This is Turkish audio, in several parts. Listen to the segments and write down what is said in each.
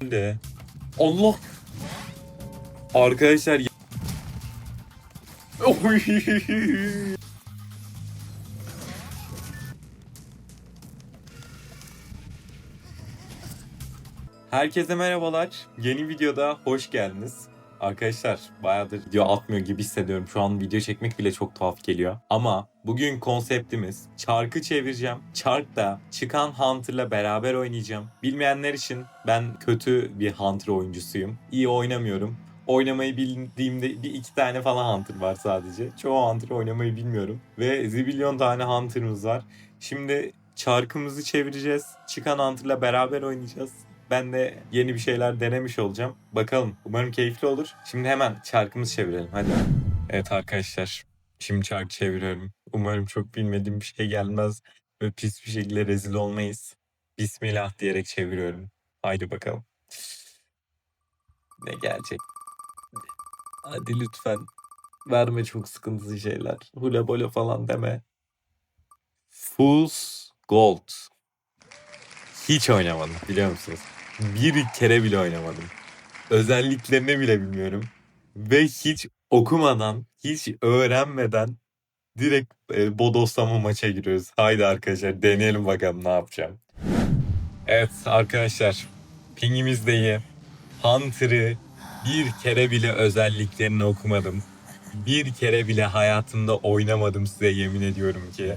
de. Allah. Arkadaşlar. Herkese merhabalar. Yeni videoda hoş geldiniz. Arkadaşlar bayağıdır video atmıyor gibi hissediyorum. Şu an video çekmek bile çok tuhaf geliyor. Ama bugün konseptimiz çarkı çevireceğim. Çark da çıkan Hunter'la beraber oynayacağım. Bilmeyenler için ben kötü bir Hunter oyuncusuyum. İyi oynamıyorum. Oynamayı bildiğimde bir iki tane falan Hunter var sadece. Çoğu Hunter oynamayı bilmiyorum. Ve zibilyon tane Hunter'ımız var. Şimdi çarkımızı çevireceğiz. Çıkan Hunter'la beraber oynayacağız. Ben de yeni bir şeyler denemiş olacağım. Bakalım. Umarım keyifli olur. Şimdi hemen çarkımızı çevirelim. Hadi. Evet arkadaşlar. Şimdi çark çeviriyorum. Umarım çok bilmediğim bir şey gelmez. Ve pis bir şekilde rezil olmayız. Bismillah diyerek çeviriyorum. Haydi bakalım. Ne gelecek? Hadi lütfen. Verme çok sıkıntılı şeyler. Hula bola falan deme. Fool's Gold. Hiç oynamadım biliyor musunuz? Bir kere bile oynamadım. Özelliklerini bile bilmiyorum. Ve hiç okumadan, hiç öğrenmeden direkt e, bodoslama maça giriyoruz. Haydi arkadaşlar deneyelim bakalım ne yapacağım. Evet arkadaşlar pingimiz de iyi. Hunter'ı bir kere bile özelliklerini okumadım. Bir kere bile hayatımda oynamadım size yemin ediyorum ki.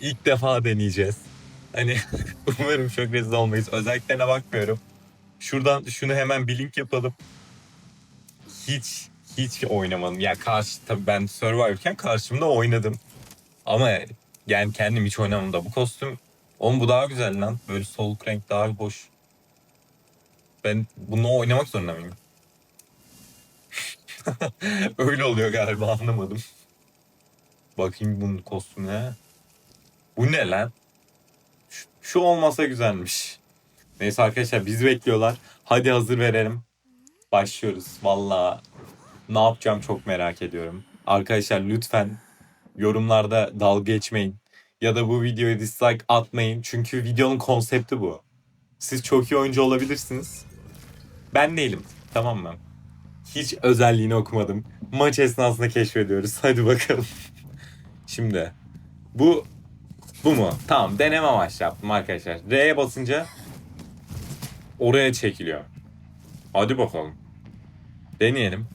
İlk defa deneyeceğiz. Hani umarım çok rezil olmayız. Özelliklerine bakmıyorum. Şuradan şunu hemen bir link yapalım. Hiç hiç oynamadım. Ya karşı tabii ben Survivor'ken karşımda oynadım. Ama yani kendim hiç oynamadım da bu kostüm Oğlum bu daha güzel lan. Böyle soluk renk daha hoş. Ben bununla oynamak zorunda mıyım? Öyle oluyor galiba anlamadım. Bakayım bunun kostümüne. Bu ne lan? Şu, şu olmasa güzelmiş. Neyse arkadaşlar bizi bekliyorlar. Hadi hazır verelim. Başlıyoruz. Valla ne yapacağım çok merak ediyorum. Arkadaşlar lütfen yorumlarda dalga geçmeyin. Ya da bu videoya dislike atmayın. Çünkü videonun konsepti bu. Siz çok iyi oyuncu olabilirsiniz. Ben değilim. Tamam mı? Hiç özelliğini okumadım. Maç esnasında keşfediyoruz. Hadi bakalım. Şimdi bu bu mu? Tamam deneme amaçlı yaptım arkadaşlar. R'ye basınca oraya çekiliyor. Hadi bakalım. Deneyelim.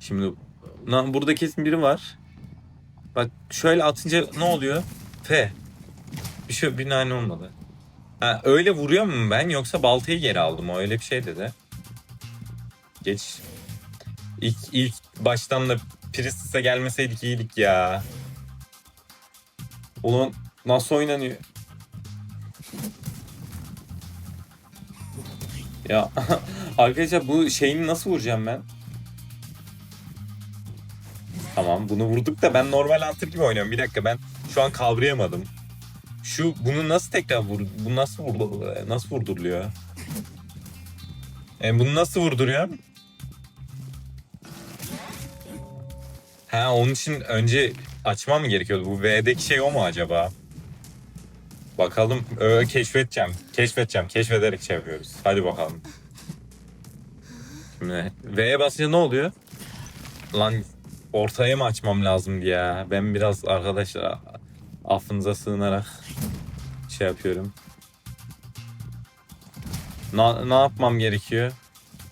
Şimdi na- burada kesin biri var. Bak şöyle atınca ne oluyor? F. Bir şey bir nane olmadı. Ha, öyle vuruyor mu ben yoksa baltayı geri aldım o öyle bir şey dedi. Geç. İlk, ilk baştan da Priestess'e gelmeseydik iyiydik ya. Ulan nasıl oynanıyor? Ya arkadaşlar bu şeyini nasıl vuracağım ben? Tamam bunu vurduk da ben normal hunter gibi oynuyorum. Bir dakika ben şu an kavrayamadım. Şu bunu nasıl tekrar vur bu nasıl vurdu nasıl vurduruluyor? E, bunu nasıl vurduruyor? Ha onun için önce açmam gerekiyordu? Bu V'deki şey o mu acaba? Bakalım. Ö, keşfedeceğim. Keşfedeceğim. Keşfederek çeviriyoruz. Hadi bakalım. Şimdi V'ye basınca ne oluyor? Lan ortaya mı açmam lazım ya? Ben biraz arkadaşlar affınıza sığınarak şey yapıyorum. Na, ne yapmam gerekiyor?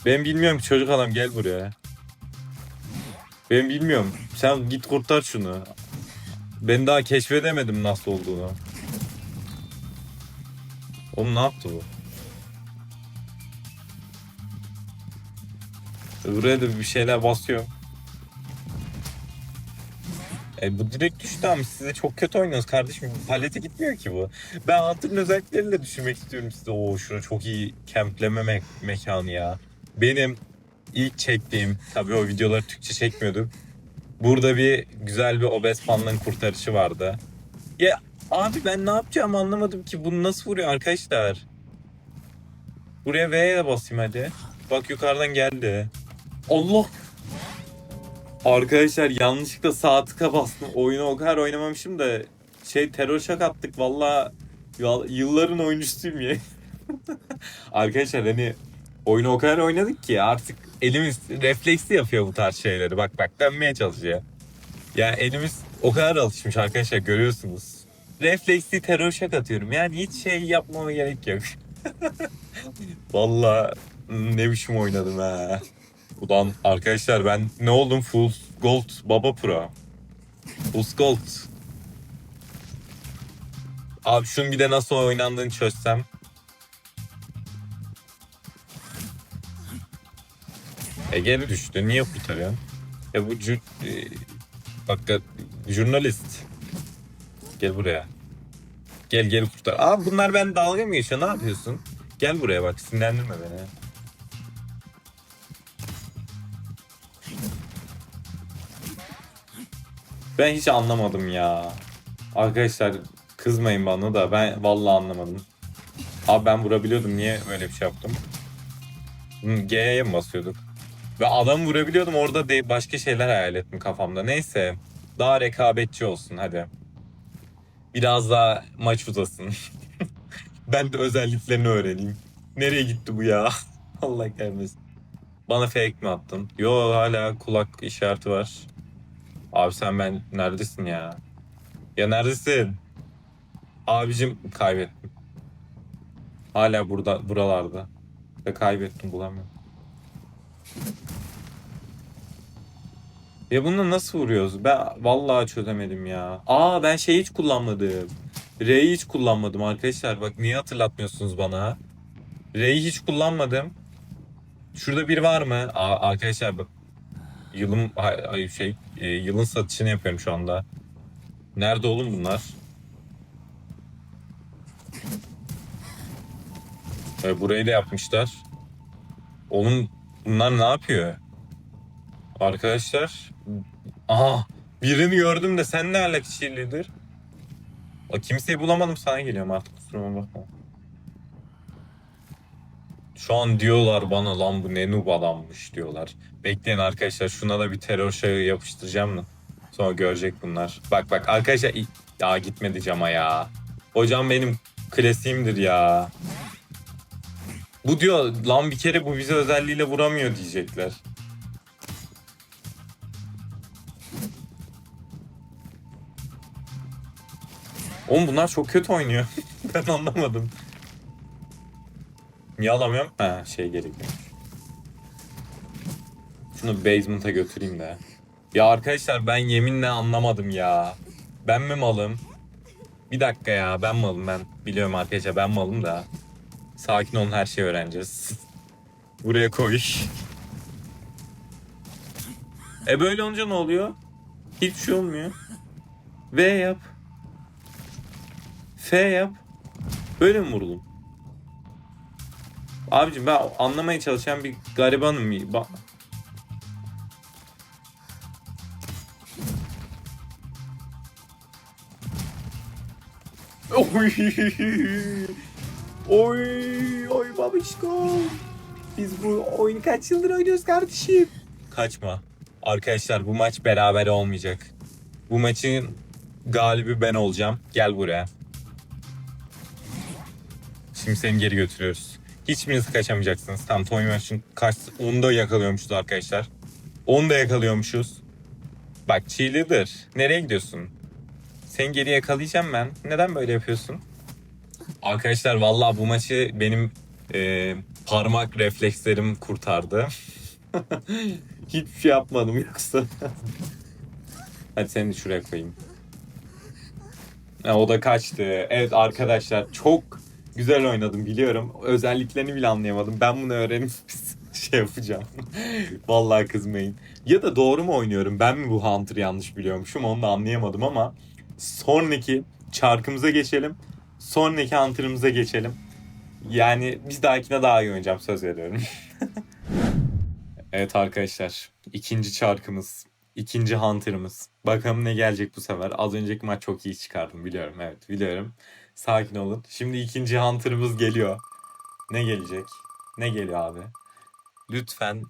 Ben bilmiyorum ki çocuk adam gel buraya. Ben bilmiyorum. Sen git kurtar şunu. Ben daha keşfedemedim nasıl olduğunu. Oğlum ne yaptı bu? Buraya da bir şeyler basıyor. E bu direkt düştü ama size çok kötü oynuyorsunuz kardeşim. Palete gitmiyor ki bu. Ben Hunter'ın özellikleriyle düşünmek istiyorum size. Oo şurada çok iyi kempleme me- mekanı ya. Benim ilk çektiğim, tabii o videoları Türkçe çekmiyordum. Burada bir güzel bir obez pandanın kurtarışı vardı. Ya abi ben ne yapacağımı anlamadım ki. Bunu nasıl vuruyor arkadaşlar? Buraya V'ye basayım hadi. Bak yukarıdan geldi. Allah! Arkadaşlar yanlışlıkla sağ tıka bastım. Oyunu o kadar oynamamışım da şey terör şak attık valla yılların oyuncusuyum ya. Arkadaşlar hani Oyunu o kadar oynadık ki artık elimiz refleksli yapıyor bu tarz şeyleri. Bak bak dönmeye çalışıyor. Yani elimiz o kadar alışmış arkadaşlar görüyorsunuz. Refleksli terör şak atıyorum. Yani hiç şey yapmama gerek yok. Vallahi ne biçim oynadım ha. Ulan arkadaşlar ben ne oldum? Full Gold Baba Pro. Full Gold. Abi şunun bir de nasıl oynandığını çözsem. E geri düştü. Niye kurtarıyorsun? Ya bu cür... E, hakikaten jurnalist. Gel buraya. Gel gel kurtar. Abi bunlar ben dalga mı geçiyor? Ne yapıyorsun? Gel buraya bak sinirlendirme beni. Ben hiç anlamadım ya. Arkadaşlar kızmayın bana da ben vallahi anlamadım. Abi ben vurabiliyordum niye öyle bir şey yaptım? G'ye mi basıyorduk? Ve adam vurabiliyordum orada de başka şeyler hayal ettim kafamda. Neyse daha rekabetçi olsun hadi. Biraz daha maç uzasın. ben de özelliklerini öğreneyim. Nereye gitti bu ya? Allah kahretmesin. Bana fake mi attın? Yo hala kulak işareti var. Abi sen ben neredesin ya? Ya neredesin? Abicim kaybettim. Hala burada buralarda. Ve kaybettim bulamıyorum. Ya bunu nasıl vuruyoruz? Ben vallahi çözemedim ya. Aa ben şey hiç kullanmadım. R'yi hiç kullanmadım arkadaşlar. Bak niye hatırlatmıyorsunuz bana? R'yi hiç kullanmadım. Şurada bir var mı? Aa, arkadaşlar bak. Yılın ay, şey e, yılın satışını yapıyorum şu anda. Nerede oğlum bunlar? E, burayı da yapmışlar. Oğlum bunlar ne yapıyor? Arkadaşlar. Aha birini gördüm de sen ne alakasıylıdır? O kimseyi bulamadım sana geliyorum artık kusuruma bakma. Şu an diyorlar bana lan bu ne noob adammış diyorlar. Bekleyin arkadaşlar şuna da bir terör şeyi yapıştıracağım da. Sonra görecek bunlar. Bak bak arkadaşlar ya gitmedi cama ya. Hocam benim klasiğimdir ya. Bu diyor lan bir kere bu bize özelliğiyle vuramıyor diyecekler. Oğlum bunlar çok kötü oynuyor. ben anlamadım. Niye alamıyorum? Ha şey gerekiyor. Şunu basement'a götüreyim de. Ya arkadaşlar ben yeminle anlamadım ya. Ben mi malım? Bir dakika ya ben malım ben. Biliyorum arkadaşlar ben malım da. Sakin olun her şeyi öğreneceğiz. Buraya koy. E böyle olunca ne oluyor? Hiçbir şey olmuyor. V yap. F yap. Böyle mi vurulum? Abicim ben anlamaya çalışan bir garibanım. Ba- Oy. Oy, oy babişko. Biz bu oyunu kaç yıldır oynuyoruz kardeşim? Kaçma. Arkadaşlar bu maç beraber olmayacak. Bu maçın galibi ben olacağım. Gel buraya. Şimdi seni geri götürüyoruz. Hiçbiriniz kaçamayacaksınız. Tam Tony Maç'ın kaç... Onu da yakalıyormuşuz arkadaşlar. Onu da yakalıyormuşuz. Bak cheerleader. Nereye gidiyorsun? Seni geri yakalayacağım ben. Neden böyle yapıyorsun? Arkadaşlar vallahi bu maçı benim e, parmak reflekslerim kurtardı. Hiçbir şey yapmadım yoksa. Hadi seni de şuraya koyayım. Ha, o da kaçtı. Evet arkadaşlar çok güzel oynadım biliyorum. Özelliklerini bile anlayamadım. Ben bunu öğrenip şey yapacağım. Vallahi kızmayın. Ya da doğru mu oynuyorum? Ben mi bu Hunter'ı yanlış biliyormuşum? Onu da anlayamadım ama sonraki çarkımıza geçelim. Sonraki Hunter'ımıza geçelim. Yani bir dahakine daha iyi oynayacağım söz veriyorum. evet arkadaşlar. ikinci çarkımız. ikinci Hunter'ımız. Bakalım ne gelecek bu sefer. Az önceki maç çok iyi çıkardım biliyorum. Evet biliyorum. Sakin olun. Şimdi ikinci Hunter'ımız geliyor. Ne gelecek? Ne geliyor abi? Lütfen.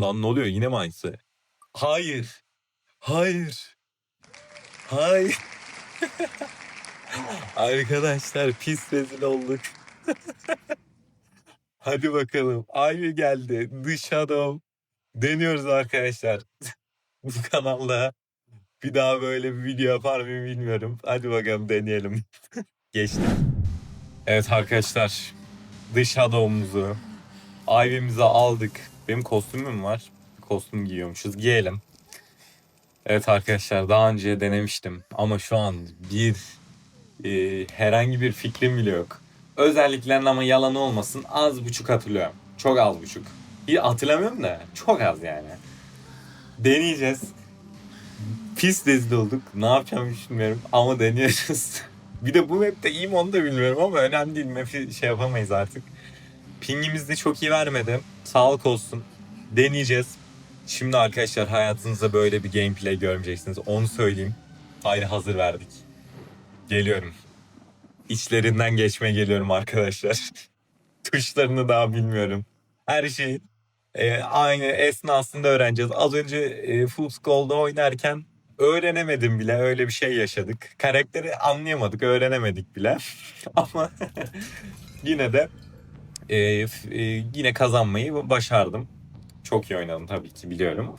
Lan ne oluyor? Yine mi aynısı? Hayır. Hayır. Hayır. Arkadaşlar pis rezil olduk. Hadi bakalım. Ivy geldi. The Shadow. Deniyoruz arkadaşlar. Bu kanalda bir daha böyle bir video yapar mıyım bilmiyorum. Hadi bakalım deneyelim. Geçtim. Evet arkadaşlar. The Shadow'umuzu Ivy'mizi aldık. Benim kostümüm var. Kostüm giyiyormuşuz. Giyelim. Evet arkadaşlar daha önce denemiştim. Ama şu an bir e, herhangi bir fikrim bile yok. Özelliklerini ama yalan olmasın az buçuk hatırlıyorum. Çok az buçuk. Bir hatırlamıyorum da çok az yani. Deneyeceğiz. Pis rezil olduk. Ne yapacağımı bilmiyorum ama deniyoruz. bir de bu map'te iyi mi onu da bilmiyorum ama önemli değil. Map'i şey yapamayız artık. Pingimiz de çok iyi vermedi. Sağlık olsun. Deneyeceğiz. Şimdi arkadaşlar hayatınızda böyle bir gameplay görmeyeceksiniz. Onu söyleyeyim. Hayır hazır verdik. Geliyorum. İçlerinden geçmeye geliyorum arkadaşlar. Tuşlarını daha bilmiyorum. Her şey e, aynı esnasında öğreneceğiz. Az önce e, Full Skull'da oynarken öğrenemedim bile. Öyle bir şey yaşadık. Karakteri anlayamadık, öğrenemedik bile. Ama yine de e, e, yine kazanmayı başardım. Çok iyi oynadım tabii ki biliyorum.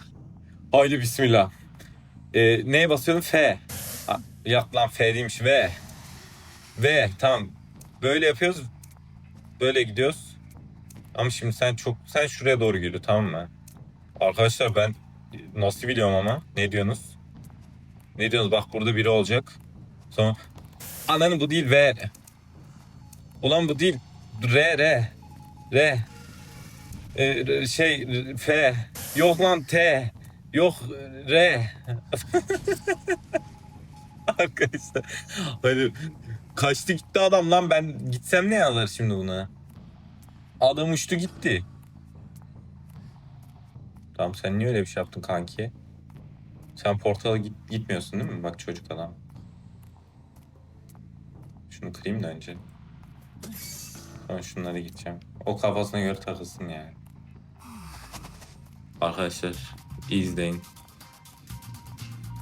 Haydi bismillah. E, neye basıyorum? F. Ha, lan F değilmiş. V. V. Tamam. Böyle yapıyoruz. Böyle gidiyoruz. Ama şimdi sen çok sen şuraya doğru yürü tamam mı? Arkadaşlar ben nasıl biliyorum ama ne diyorsunuz? Ne diyorsunuz? Bak burada biri olacak. Sonra ananı bu değil V. Ulan bu değil. R R. R. Ee, şey F. Yok lan T. Yok R. Arkadaşlar. Hani kaçtı gitti adam lan ben gitsem ne yazar şimdi buna? Adam uçtu gitti. Tamam sen niye öyle bir şey yaptın kanki? Sen portala git, gitmiyorsun değil mi? Bak çocuk adam. Şunu kırayım da önce. Sonra şunlara gideceğim. O kafasına göre takılsın yani. Arkadaşlar izleyin.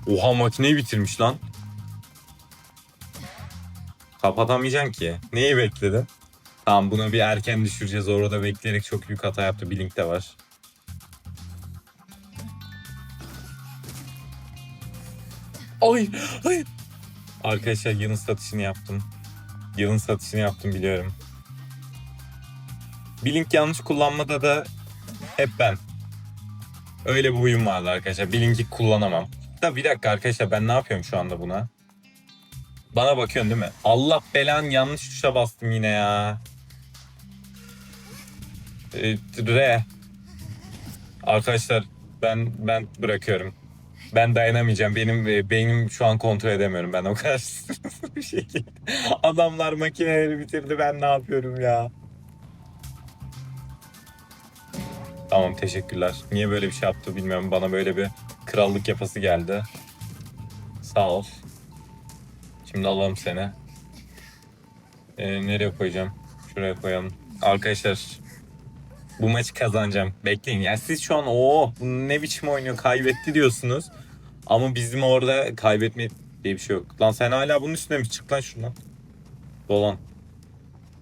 Oha makineyi bitirmiş lan. Kapatamayacaksın ki. Neyi bekledin? Tamam buna bir erken düşüreceğiz. Orada bekleyerek çok büyük hata yaptı. Bir link de var. Ay ay. Arkadaşlar yılın satışını yaptım. Yılın satışını yaptım biliyorum. Bir link yanlış kullanmada da hep ben. Öyle bir huyum vardı arkadaşlar. Bir linki kullanamam. Da bir dakika arkadaşlar ben ne yapıyorum şu anda buna? Bana bakıyorsun değil mi? Allah belan yanlış tuşa bastım yine ya. Ee, R. Arkadaşlar ben ben bırakıyorum. Ben dayanamayacağım. Benim e, beynim şu an kontrol edemiyorum. Ben o kadar bir şekilde. Adamlar makineleri bitirdi. Ben ne yapıyorum ya? Tamam teşekkürler. Niye böyle bir şey yaptı bilmiyorum. Bana böyle bir krallık yapası geldi. Sağ ol. Şimdi alalım seni. Ee, nereye koyacağım? Şuraya koyalım. Arkadaşlar bu maçı kazanacağım. Bekleyin. Yani siz şu an o ne biçim oynuyor kaybetti diyorsunuz. Ama bizim orada kaybetme diye bir şey yok. Lan sen hala bunun üstüne mi? Çık lan şuradan. Dolan.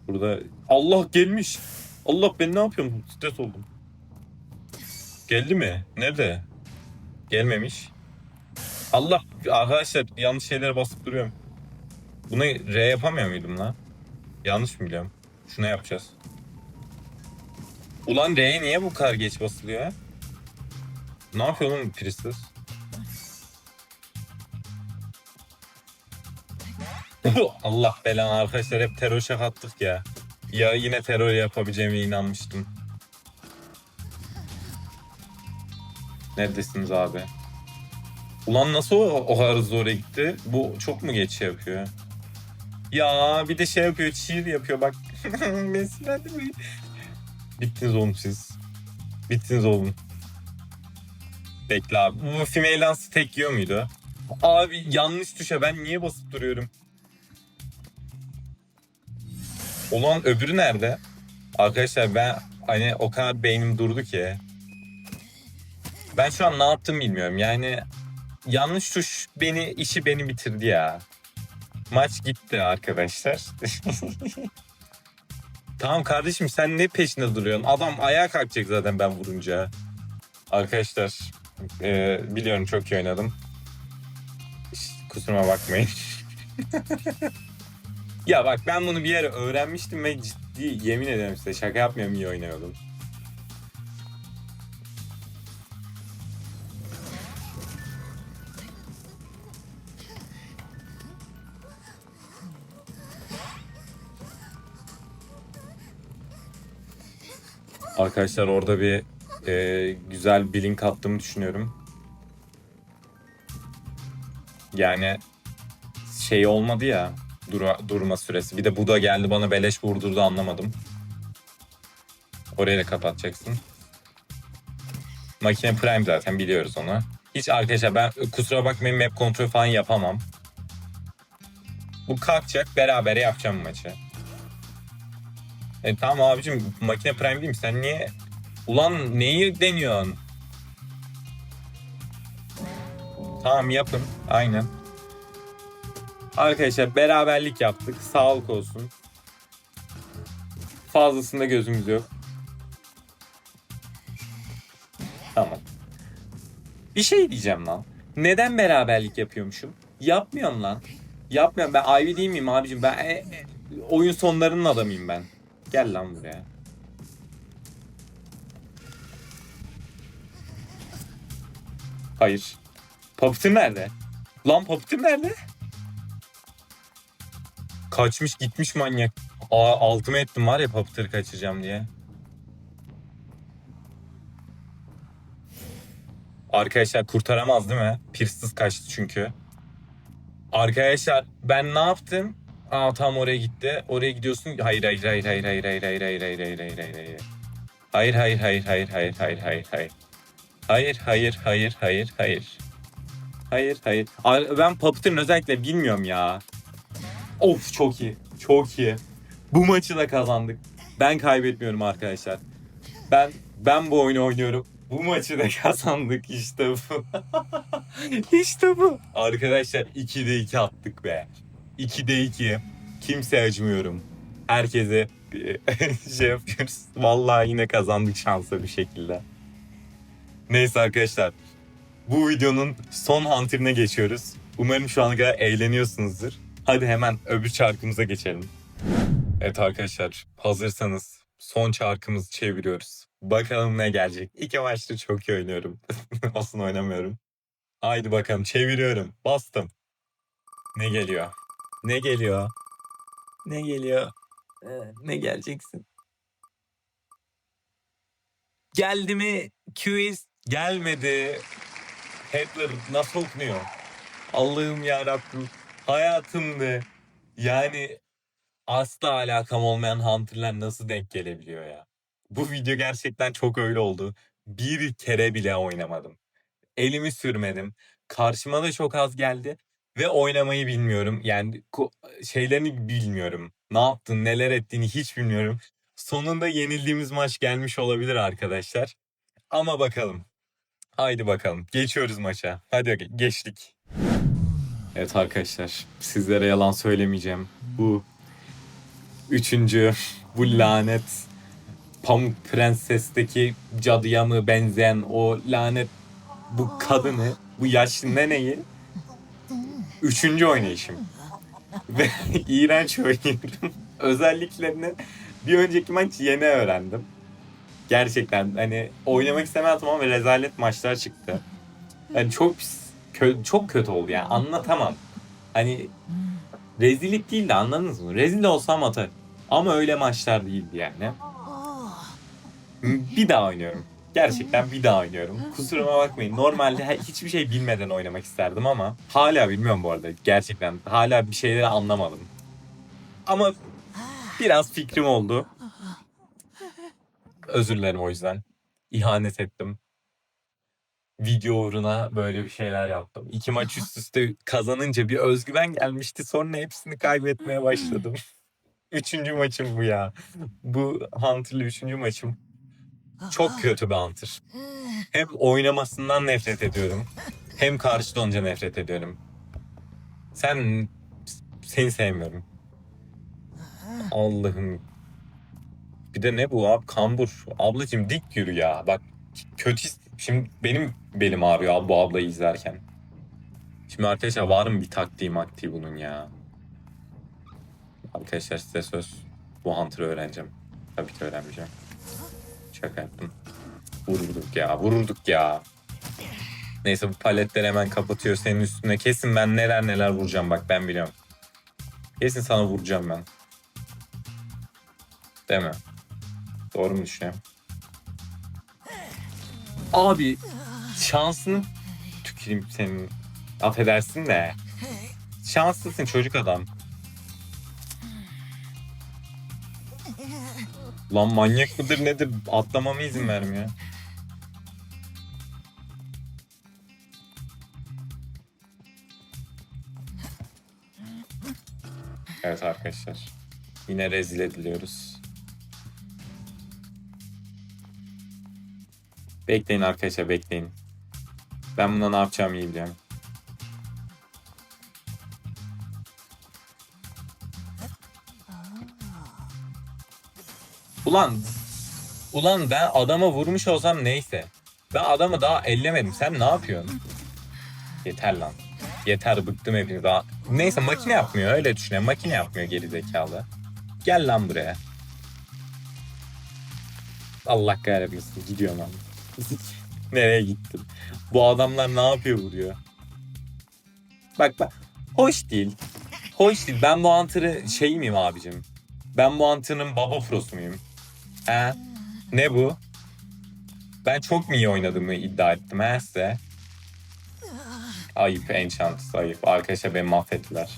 Burada Allah gelmiş. Allah ben ne yapıyorum? Stres oldum. Geldi mi? Nerede? Gelmemiş. Allah arkadaşlar yanlış şeylere basıp duruyorum. Bunu R yapamıyor muydum lan? Yanlış mı biliyorum? Şuna yapacağız. Ulan R'ye niye bu kadar geç basılıyor? Ne yapıyor oğlum Priestess? Allah belanı arkadaşlar hep terör şak attık ya. Ya yine terör yapabileceğime inanmıştım. Neredesiniz abi? Ulan nasıl o, o kadar oraya gitti? Bu çok mu geç şey yapıyor? Ya bir de şey yapıyor, cheer yapıyor bak. Beni sinirlendirmeyin. Bittiniz oğlum siz. Bittiniz oğlum. Bekle abi. Bu female tek yiyor muydu? Abi yanlış tuşa ben niye basıp duruyorum? Ulan öbürü nerede? Arkadaşlar ben hani o kadar beynim durdu ki. Ben şu an ne yaptım bilmiyorum. Yani yanlış tuş beni işi beni bitirdi ya. Maç gitti arkadaşlar. Tamam kardeşim sen ne peşinde duruyorsun? Adam ayağa kalkacak zaten ben vurunca. Arkadaşlar e, biliyorum çok iyi oynadım. Kusuruma bakmayın. ya bak ben bunu bir yere öğrenmiştim ve ciddi yemin ederim size şaka yapmıyorum iyi oynuyordum. Arkadaşlar orada bir e, güzel bir link attığımı düşünüyorum. Yani şey olmadı ya dura, durma süresi. Bir de bu da geldi bana beleş vurdurdu anlamadım. Orayı da kapatacaksın. Makine Prime zaten biliyoruz onu. Hiç arkadaşlar ben kusura bakmayın map kontrol falan yapamam. Bu kalkacak beraber yapacağım maçı. E tamam abicim makine prime değil mi? Sen niye... Ulan neyi deniyorsun? Tamam yapın. Aynen. Arkadaşlar beraberlik yaptık. Sağlık olsun. Fazlasında gözümüz yok. Tamam. Bir şey diyeceğim lan. Neden beraberlik yapıyormuşum? Yapmıyorum lan. Yapmıyorum. Ben Ivy değil miyim abicim? Ben e, e, oyun sonlarının adamıyım ben. Gel lan buraya. Hayır. Puppet'in nerede? Lan Puppet'in nerede? Kaçmış gitmiş manyak. Aa, altıma ettim var ya Puppet'ı kaçıracağım diye. Arkadaşlar kurtaramaz değil mi? Pirsız kaçtı çünkü. Arkadaşlar ben ne yaptım? Aa tam oraya gitti. Oraya gidiyorsun. Hayır hayır hayır hayır hayır hayır hayır hayır hayır hayır hayır hayır hayır. Hayır hayır hayır hayır hayır hayır hayır hayır. Hayır hayır hayır hayır hayır. Hayır Ben Puppet'ın özellikle bilmiyorum ya. Of çok iyi. Çok iyi. Bu maçı da kazandık. Ben kaybetmiyorum arkadaşlar. Ben ben bu oyunu oynuyorum. Bu maçı da kazandık işte bu. işte bu. Arkadaşlar 2'de 2 attık be. 2'de 2. Kimse acımıyorum. Herkese şey yapıyoruz. Vallahi yine kazandık şanslı bir şekilde. Neyse arkadaşlar. Bu videonun son hunter'ına geçiyoruz. Umarım şu ana kadar eğleniyorsunuzdur. Hadi hemen öbür çarkımıza geçelim. Evet arkadaşlar hazırsanız son çarkımızı çeviriyoruz. Bakalım ne gelecek. İki maçta çok iyi oynuyorum. Aslında oynamıyorum. Haydi bakalım çeviriyorum. Bastım. Ne geliyor? Ne geliyor? Ne geliyor? Ee, ne geleceksin? Geldi mi quiz? Gelmedi. Hitler nasıl okunuyor? Allah'ım ya Rabbim. Hayatımda yani asla alakam olmayan hunter'lar nasıl denk gelebiliyor ya? Bu video gerçekten çok öyle oldu. Bir kere bile oynamadım. Elimi sürmedim. Karşıma da çok az geldi. Ve oynamayı bilmiyorum. Yani şeylerini bilmiyorum. Ne yaptın, neler ettiğini hiç bilmiyorum. Sonunda yenildiğimiz maç gelmiş olabilir arkadaşlar. Ama bakalım. Haydi bakalım. Geçiyoruz maça. Hadi ge- geçtik. Evet arkadaşlar. Sizlere yalan söylemeyeceğim. Bu üçüncü bu lanet Pamuk Prenses'teki cadıya mı benzeyen o lanet bu kadını, bu yaşlı neneyi üçüncü oynayışım. Ve iğrenç oynuyorum. Özelliklerini bir önceki maç yeni öğrendim. Gerçekten hani oynamak istemezdim ama rezalet maçlar çıktı. Yani çok pis, kö- çok kötü oldu yani anlatamam. Hani rezillik değil de anladınız mı? Rezil olsam atarım. Ama öyle maçlar değildi yani. Bir daha oynuyorum. Gerçekten bir daha oynuyorum. Kusuruma bakmayın. Normalde hiçbir şey bilmeden oynamak isterdim ama hala bilmiyorum bu arada. Gerçekten hala bir şeyleri anlamadım. Ama biraz fikrim oldu. Özür dilerim o yüzden. İhanet ettim. Video uğruna böyle bir şeyler yaptım. İki maç üst üste kazanınca bir özgüven gelmişti. Sonra hepsini kaybetmeye başladım. Üçüncü maçım bu ya. Bu Hunter'lı üçüncü maçım. Çok kötü bir Hunter. Hem oynamasından nefret ediyorum. Hem karşı donca nefret ediyorum. Sen seni sevmiyorum. Allah'ım. Bir de ne bu abi? Kambur. Ablacım dik yürü ya. Bak kötü. Şimdi benim belim ağrıyor bu ablayı izlerken. Şimdi arkadaşlar var mı bir taktiği maktiği bunun ya? Arkadaşlar size söz. Bu Hunter'ı öğreneceğim. Tabii ki öğrenmeyeceğim. Şaka yaptım. Vururduk ya, vururduk ya. Neyse bu paletleri hemen kapatıyor senin üstüne. Kesin ben neler neler vuracağım bak ben biliyorum. Kesin sana vuracağım ben. Değil mi? Doğru mu düşünüyorum? Abi şansını tüküreyim senin. Affedersin de. Şanslısın çocuk adam. Lan manyak mıdır nedir? Atlamama izin vermiyor. Evet arkadaşlar. Yine rezil ediliyoruz. Bekleyin arkadaşlar bekleyin. Ben buna ne yapacağımı iyi biliyorum. Ulan Ulan ben adama vurmuş olsam neyse. Ben adamı daha ellemedim. Sen ne yapıyorsun? Yeter lan. Yeter bıktım hepiniz daha. Neyse makine yapmıyor öyle düşünelim. Makine yapmıyor geri zekalı. Gel lan buraya. Allah kahretmesin gidiyorum lan. Nereye gittin? Bu adamlar ne yapıyor vuruyor? Bak bak. Hoş değil. Hoş değil. Ben bu antırı şey miyim abicim? Ben bu antırın baba prosu muyum? He? Ne bu? Ben çok mu iyi oynadığımı iddia ettim he? Ayıp enchant ayıp. Arkadaşlar beni mahvettiler.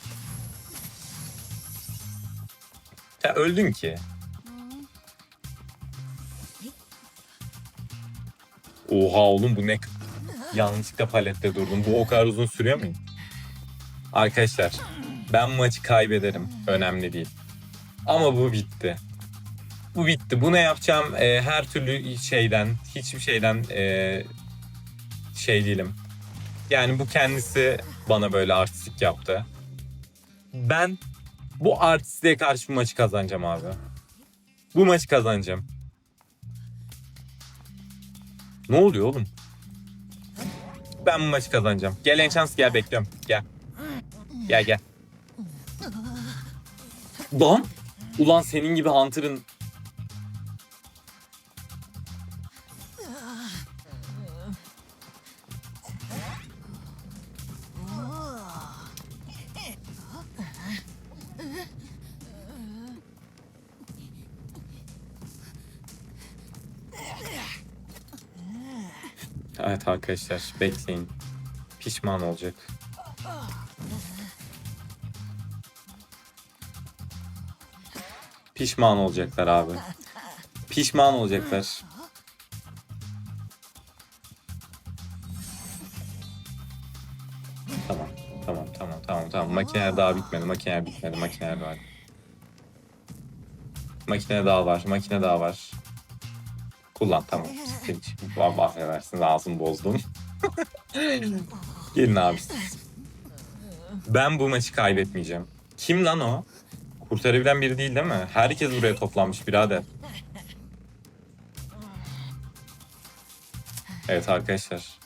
Sen öldün ki. Oha oğlum bu ne? Yanlışlıkla palette durdum. Bu o kadar uzun sürüyor mu? Arkadaşlar ben maçı kaybederim. Önemli değil. Ama bu bitti. Bu bitti. Bu ne yapacağım? Ee, her türlü şeyden, hiçbir şeyden ee, şey değilim. Yani bu kendisi bana böyle artistik yaptı. Ben bu artistliğe karşı bu maçı kazanacağım abi. Bu maçı kazanacağım. Ne oluyor oğlum? Ben bu maçı kazanacağım. Gel en şans gel bekliyorum. Gel. Gel gel. Lan! Ulan senin gibi Hunter'ın Evet arkadaşlar bekleyin. Pişman olacak. Pişman olacaklar abi. Pişman olacaklar. Tamam. Tamam tamam tamam tamam. Makineler daha bitmedi. Makineler bitmedi. Makineler var. Makine daha var. Makine daha var. Kullan tamam. Hiç bahsedersin. Ağzımı bozdum. Gelin abi. Ben bu maçı kaybetmeyeceğim. Kim lan o? Kurtarabilen biri değil değil mi? Herkes buraya toplanmış birader. Evet arkadaşlar.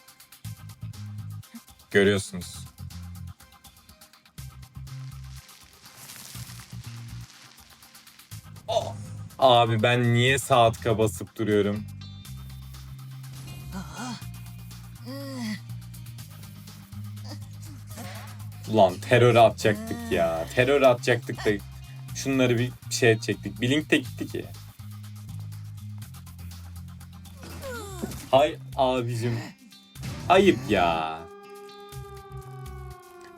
Görüyorsunuz. Abi ben niye tıka basıp duruyorum? Ulan terör atacaktık ya. Terör atacaktık da şunları bir şey edecektik. Blink de gitti ki. Hay abicim. Ayıp ya.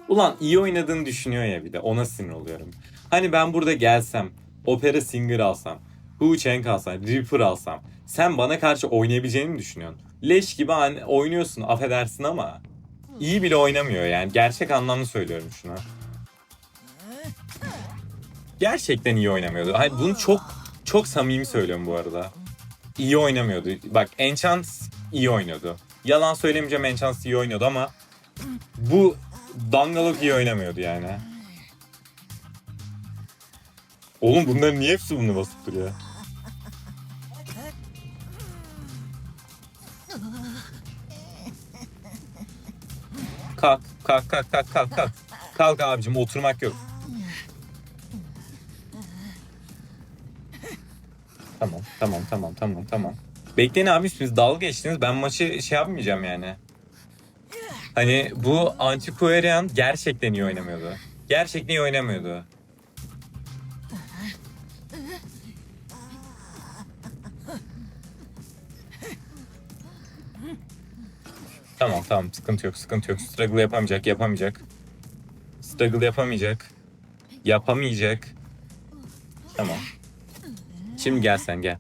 Ulan iyi oynadığını düşünüyor ya bir de ona sinir oluyorum. Hani ben burada gelsem, Opera Singer alsam, Hu Cheng alsam, Reaper alsam sen bana karşı oynayabileceğini mi düşünüyorsun? Leş gibi hani oynuyorsun affedersin ama iyi bile oynamıyor yani. Gerçek anlamda söylüyorum şunu. Gerçekten iyi oynamıyordu. Hayır bunu çok çok samimi söylüyorum bu arada. İyi oynamıyordu. Bak Enchant iyi oynuyordu. Yalan söylemeyeceğim Enchant iyi oynuyordu ama bu Dangalok iyi oynamıyordu yani. Oğlum bunların niye hepsi bunu basıp duruyor? Kalk, kalk, kalk, kalk, kalk, kalk. Kalk abicim, oturmak yok. Tamam, tamam, tamam, tamam, tamam. Bekleyin abi siz dalga geçtiniz. Ben maçı şey yapmayacağım yani. Hani bu Antiquarian gerçekten iyi oynamıyordu. Gerçekten iyi oynamıyordu. Tamam tamam sıkıntı yok sıkıntı yok. Struggle yapamayacak yapamayacak. Struggle yapamayacak. Yapamayacak. Tamam. Şimdi gel sen gel.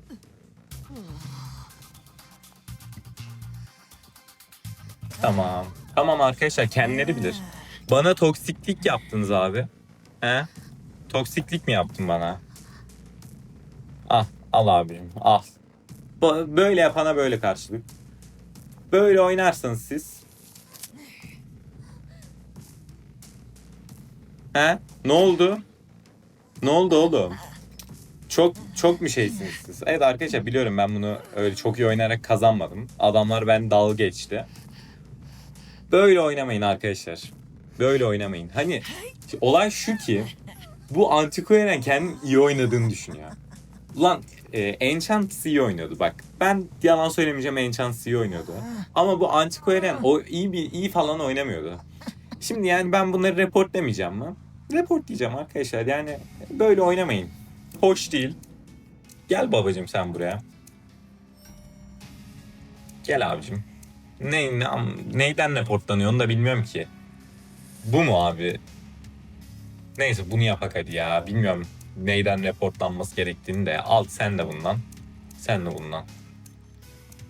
Tamam. Tamam arkadaşlar kendileri bilir. Bana toksiklik yaptınız abi. He? Toksiklik mi yaptın bana? Al. Al abim. Al. Böyle yapana böyle karşılık. Böyle oynarsanız siz. He? Ne oldu? Ne oldu oğlum? Çok çok bir şeysiniz siz. Evet arkadaşlar biliyorum ben bunu öyle çok iyi oynayarak kazanmadım. Adamlar ben dalga geçti. Böyle oynamayın arkadaşlar. Böyle oynamayın. Hani olay şu ki bu Antiquarian kendini iyi oynadığını düşünüyor. Ulan e, Enchant iyi oynuyordu bak. Ben yalan söylemeyeceğim Enchant iyi oynuyordu. Ama bu Antiquarian o iyi bir iyi falan oynamıyordu. Şimdi yani ben bunları report demeyeceğim mi? Report diyeceğim arkadaşlar. Yani böyle oynamayın. Hoş değil. Gel babacım sen buraya. Gel abicim. Ne, ne neyden reportlanıyor onu da bilmiyorum ki. Bu mu abi? Neyse bunu yapak hadi ya. Bilmiyorum neyden reportlanması gerektiğini de. Al sen de bundan. Sen de bundan.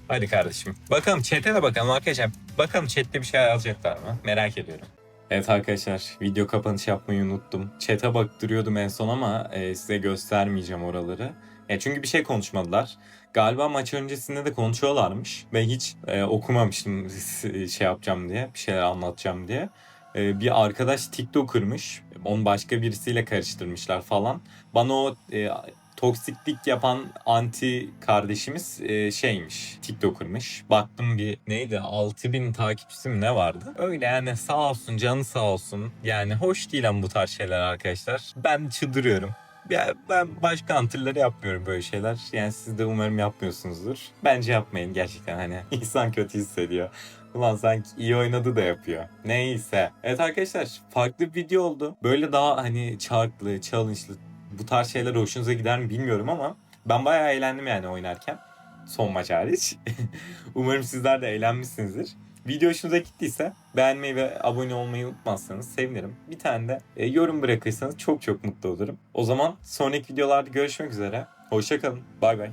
Hadi kardeşim. Bakalım chat'e de bakalım arkadaşlar. Bakalım chat'te bir şey yazacaklar mı? Merak ediyorum. Evet arkadaşlar video kapanış yapmayı unuttum. Chat'e baktırıyordum en son ama e, size göstermeyeceğim oraları. E, çünkü bir şey konuşmadılar. Galiba maç öncesinde de konuşuyorlarmış. Ben hiç e, okumamıştım şey yapacağım diye, bir şeyler anlatacağım diye. E, bir arkadaş TikToker'mış. Onu başka birisiyle karıştırmışlar falan. Bana o e, toksiklik yapan anti kardeşimiz e, şeymiş. TikToker'mış. Baktım bir neydi 6000 takipçisi mi ne vardı? Öyle yani sağ olsun canı sağ olsun. Yani hoş değil bu tarz şeyler arkadaşlar. Ben çıldırıyorum. Ya ben başka antırları yapmıyorum böyle şeyler. Yani siz de umarım yapmıyorsunuzdur. Bence yapmayın gerçekten hani insan kötü hissediyor. Ulan sanki iyi oynadı da yapıyor. Neyse. Evet arkadaşlar farklı bir video oldu. Böyle daha hani çarklı, challenge'lı bu tarz şeyler hoşunuza gider mi bilmiyorum ama ben bayağı eğlendim yani oynarken. Son maç hariç. Umarım sizler de eğlenmişsinizdir. Video hoşunuza gittiyse beğenmeyi ve abone olmayı unutmazsanız sevinirim. Bir tane de e, yorum bırakırsanız çok çok mutlu olurum. O zaman sonraki videolarda görüşmek üzere. Hoşçakalın. Bay bay.